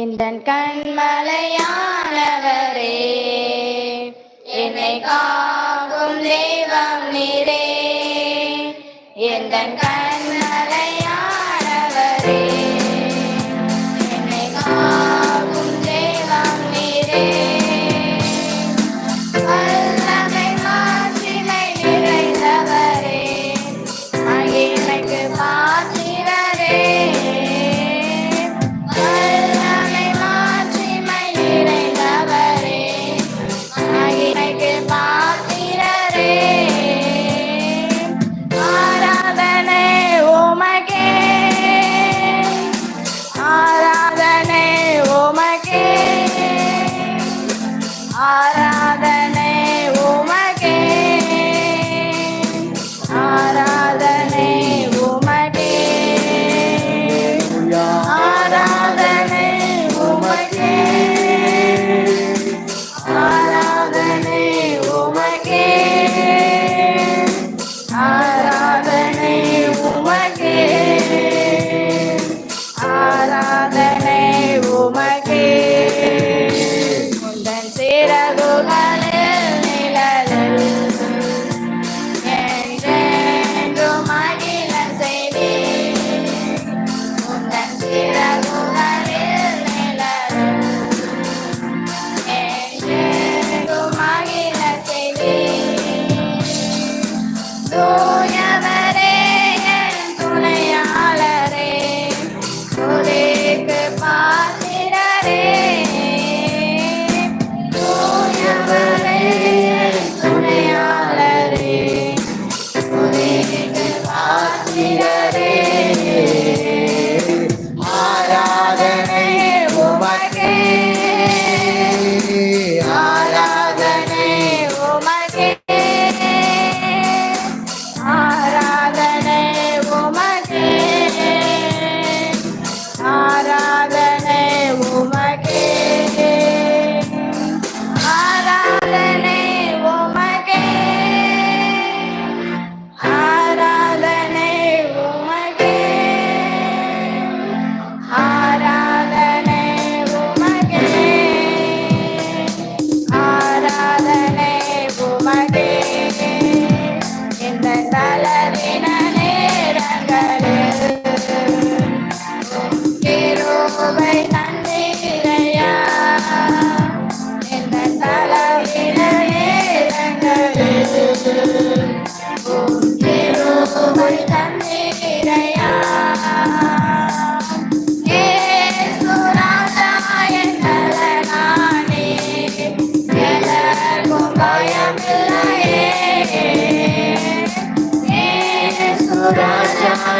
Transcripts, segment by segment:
எந்தன் கண்மலையானவரே என்னை காக்கும் தெய்வம் நீரே. எந்தன் கண்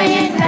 Science.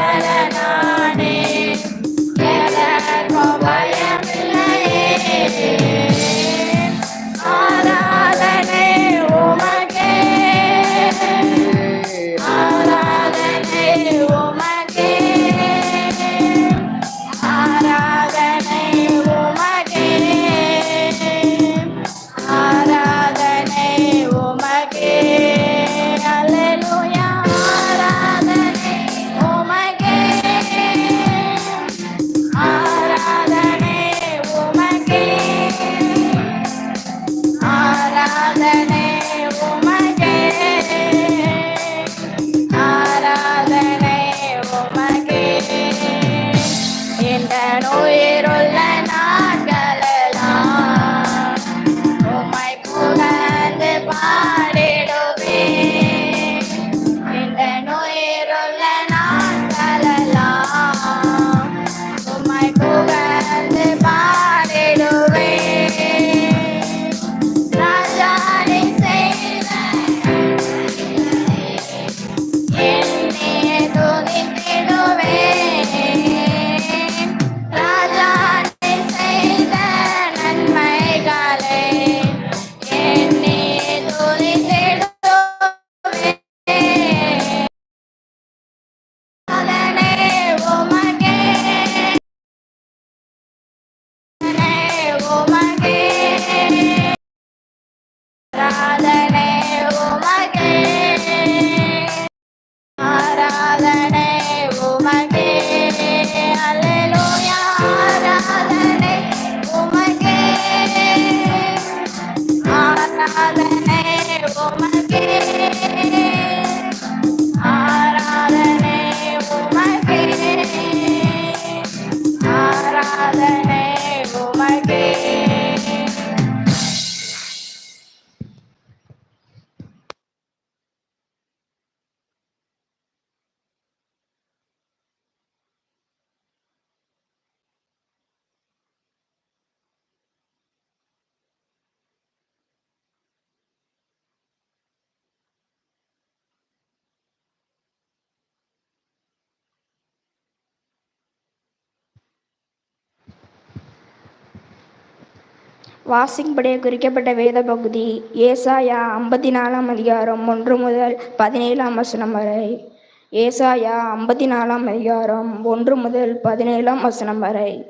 வாசிங்படியே குறிக்கப்பட்ட வேத பகுதி ஏசாயா ஐம்பத்தி நாலாம் அதிகாரம் ஒன்று முதல் பதினேழாம் வசனம் வரை. ஏசாயா ஐம்பத்தி நாலாம் அதிகாரம் ஒன்று முதல் பதினேழாம் வசனம் வரை.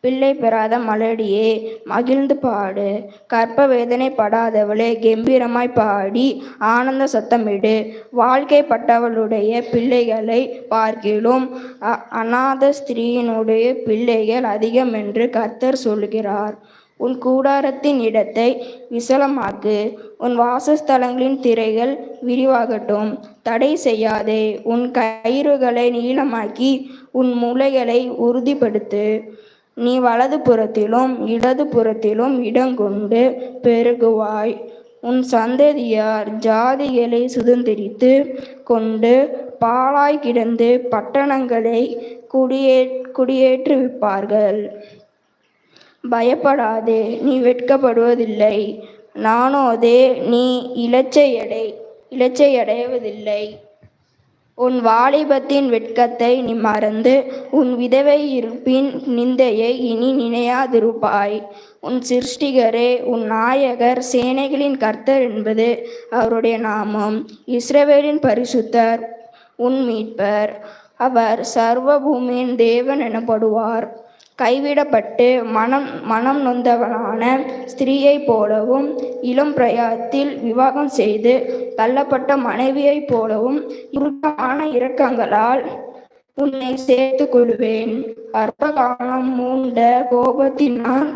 பிள்ளை பெறாத மலடியே மகிழ்ந்து பாடு. கற்ப வேதனை படாதவளே கம்பீரமாய் பாடி ஆனந்த சத்தமிடு. வாழ்க்கைப்பட்டவளுடைய பிள்ளைகளை பார்க்கிலும் அ- அநாத ஸ்திரீயினுடைய பிள்ளைகள் அதிகம் என்று கர்த்தர் சொல்கிறார். உன் கூடாரத்தின் இடத்தை விசலமாக்கு. உன் வாசஸ்தலங்களின் திரைகள் விரிவாகட்டும். தடை செய்யாதே. உன் கயிறுகளை நீளமாக்கி உன் முளைகளை உறுதிப்படுத்து. நீ வலது புறத்திலும் இடது புறத்திலும் இடங்கொண்டு பெருகுவாய். உன் சந்ததியார் ஜாதிகளை சுதந்திரித்து கொண்டு பாலாய் கிடந்து பட்டணங்களை குடியே குடியேற்றுவிப்பார்கள். பயப்படாதே நீ வெட்கப்படுவதில்லை. நானோதே நீ இலச்சையடை இலச்சையடைவதில்லை. உன் வாலிபத்தின் வெட்கத்தை நீ மறந்து உன் விதவை இருப்பின் நிந்தையை இனி நினையாதிருப்பாய். உன் சிருஷ்டிகரே உன் நாயகர் சேனைகளின் கர்த்தர் என்பது அவருடைய நாமம். இஸ்ரவேலின் பரிசுத்தர் உன் மீட்பர். அவர் சர்வ பூமியின் தேவன் எனப்படுவார். கைவிடப்பட்டு மனம் மனம் நொந்தவளான ஸ்திரீயைப் போலவும் இளம் பிரயாத்தில் விவாகம் செய்து தள்ளப்பட்ட மனைவியைப் போலவும் இறுக்கமான இரக்கங்களால் உன்னை சேர்த்துக் கொள்வேன். அற்பகாலம் மூண்ட கோபத்தினால்